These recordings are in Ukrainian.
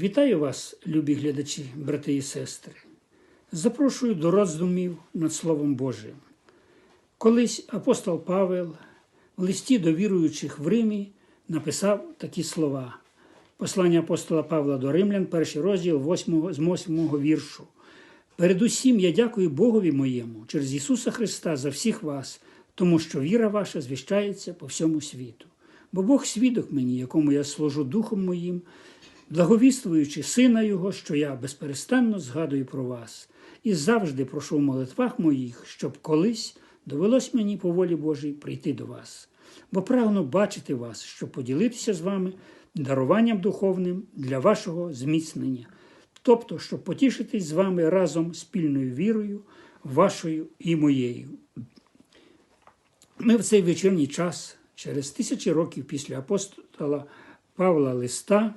Вітаю вас, любі глядачі, брати і сестри. Запрошую до роздумів над Словом Божим. Колись апостол Павел в листі до віруючих в Римі написав такі слова. Послання апостола Павла до Римлян, перший розділ 8, з 8 віршу. Передусім я дякую Богові моєму через Ісуса Христа за всіх вас, тому що віра ваша звіщається по всьому світу. Бо Бог свідок мені, якому я служу духом моїм, благовіствуючи Сина Його, що я безперестанно згадую про вас, і завжди прошу в молитвах моїх, щоб колись довелось мені по волі Божій прийти до вас. Бо прагну бачити вас, щоб поділитися з вами даруванням духовним для вашого зміцнення, тобто, щоб потішитись з вами разом спільною вірою, вашою і моєю. Ми в цей вечірній час, через тисячі років після апостола Павла Листа,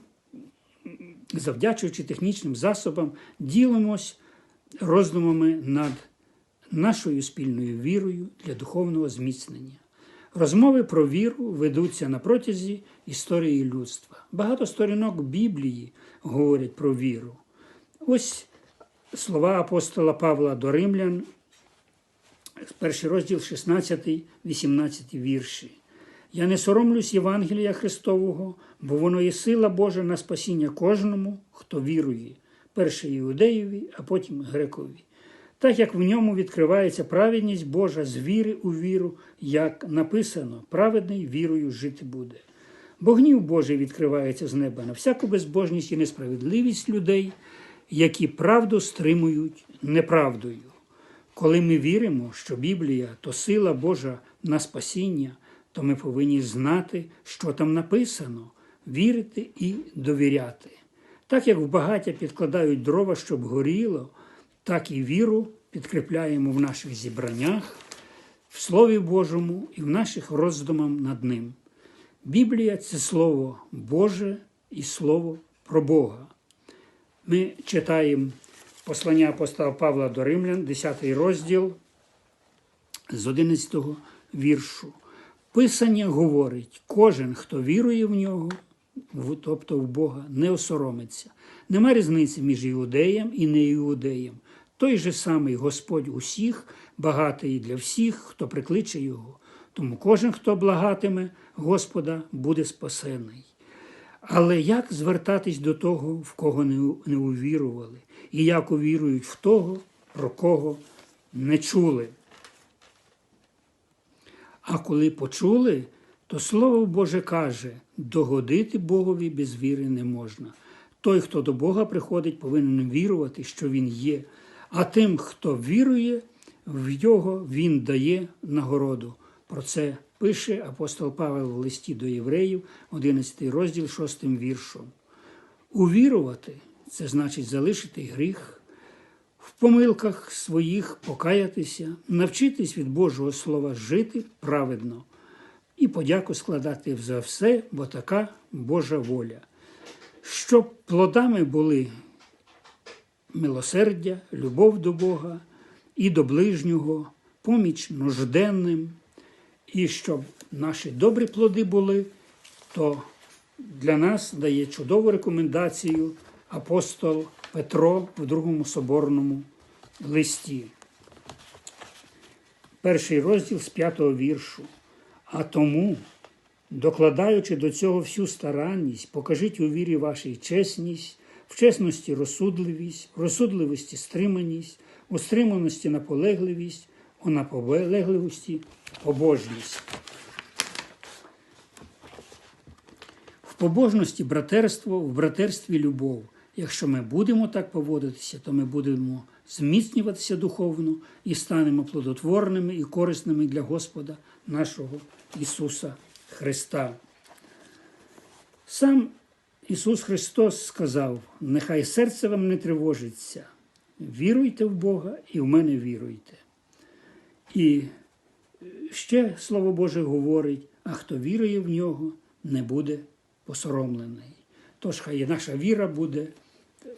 завдячуючи технічним засобам, ділимось роздумами над нашою спільною вірою для духовного зміцнення. Розмови про віру ведуться на протязі історії людства. Багато сторінок Біблії говорять про віру. Ось слова апостола Павла до Римлян, перший розділ 16-18 вірші. Я не соромлюсь Євангелія Христового, бо воно є сила Божа на спасіння кожному, хто вірує, перше іудеєві, а потім грекові. Так як в ньому відкривається праведність Божа з віри у віру, як написано, праведний вірою жити буде. Бо гнів Божий відкривається з неба на всяку безбожність і несправедливість людей, які правду стримують неправдою. Коли ми віримо, що Біблія то сила Божа на спасіння, то ми повинні знати, що там написано, вірити і довіряти. Так як в багаття підкладають дрова, щоб горіло, так і віру підкріпляємо в наших зібраннях, в Слові Божому і в наших роздумах над ним. Біблія це Слово Боже і Слово про Бога. Ми читаємо послання апостола Павла до Римлян, 10 розділ з 11 віршу. Писання говорить: кожен, хто вірує в нього, тобто в Бога, не осоромиться. Нема різниці між іудеєм і неіудеєм. Той же самий Господь усіх, багатий для всіх, хто прикличе Його. Тому кожен, хто благатиме Господа, буде спасений. Але як звертатись до того, в кого не увірували, і як увірують в того, про кого не чули? А коли почули, то Слово Боже каже: догодити Богові без віри не можна. Той, хто до Бога приходить, повинен вірувати, що Він є. А тим, хто вірує, в Його Він дає нагороду. Про це пише апостол Павел в листі до євреїв, 11 розділ, 6 віршом. Увірувати це значить залишити гріх, в помилках своїх покаятися, навчитись від Божого Слова жити праведно і подяку складати за все, бо така Божа воля. Щоб плодами були милосердя, любов до Бога і до ближнього, поміч нужденним, і щоб наші добрі плоди були, то для нас дає чудову рекомендацію апостол Петро в Другому соборному листі. Перший розділ з п'ятого віршу. А тому, докладаючи до цього всю старанність, покажіть у вірі вашій чесність, в чесності розсудливість, в розсудливості стриманість, у стриманості наполегливість, у наполегливості побожність. В побожності братерство, в братерстві любов. Якщо ми будемо так поводитися, то ми будемо зміцнюватися духовно і станемо плодотворними і корисними для Господа нашого Ісуса Христа. Сам Ісус Христос сказав: нехай серце вам не тривожиться, віруйте в Бога і в мене віруйте. І ще Слово Боже говорить: а хто вірує в нього, не буде посоромлений. Тож хай наша віра буде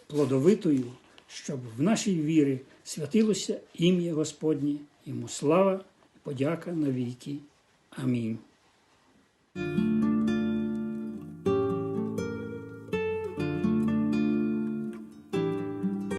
плодовитою, щоб в нашій вірі святилося ім'я Господнє, йому слава і подяка навіки. Амінь.